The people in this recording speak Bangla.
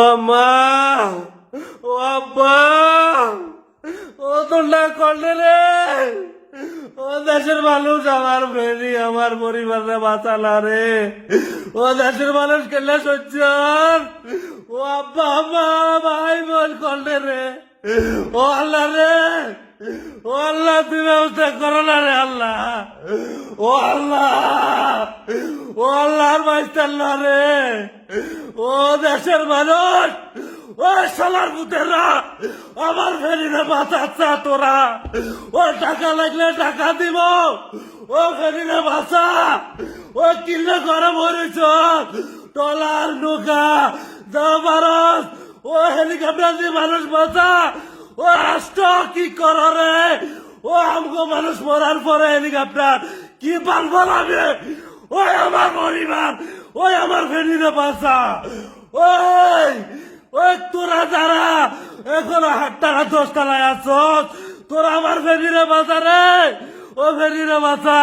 ও মা, ও আব্বা, ও রে। ও দেশের মানুষ আমার ফেরি, আমার পরিবারে বাঁচালা রে। ও দেশের মানুষ কেলে সহ্য ও আব্বা, আম্মা, ভাই, বোন করলে রে। ও আল্লাহ রে। ও আল্লাহ, তুমি ব্যবস্থা করো না রে আল্লাহ। ও আল্লাহ, ও আল্লাহর বাইস্তাল্লা রে। ও দেশের মানুষ, ও সালার পুতেরা আমার ফেরিনে বাঁচাচ্ছা তোরা। ও টাকা লাগলে টাকা দিব, ও ফেরিনে বাঁচা। ও কিল্লে করে মরেছ টলার নৌকা যা পারস ও হেলিকপ্টার দিয়ে মানুষ বাঁচা। ও রাষ্ট্র কি কর রে? ও আমগো মানুষ মরার পরে হেলিকপ্টার কি পারব লাগে ওই আমার পরিবার, ওই আমার ফেরিনে বাঁচা ওই ওই তোরা যারা এখন হাট টাকা দশ টাকায় আছ তোরা আমার ফেরিনে বাঁচা রে। ও ফেরিনে বাঁচা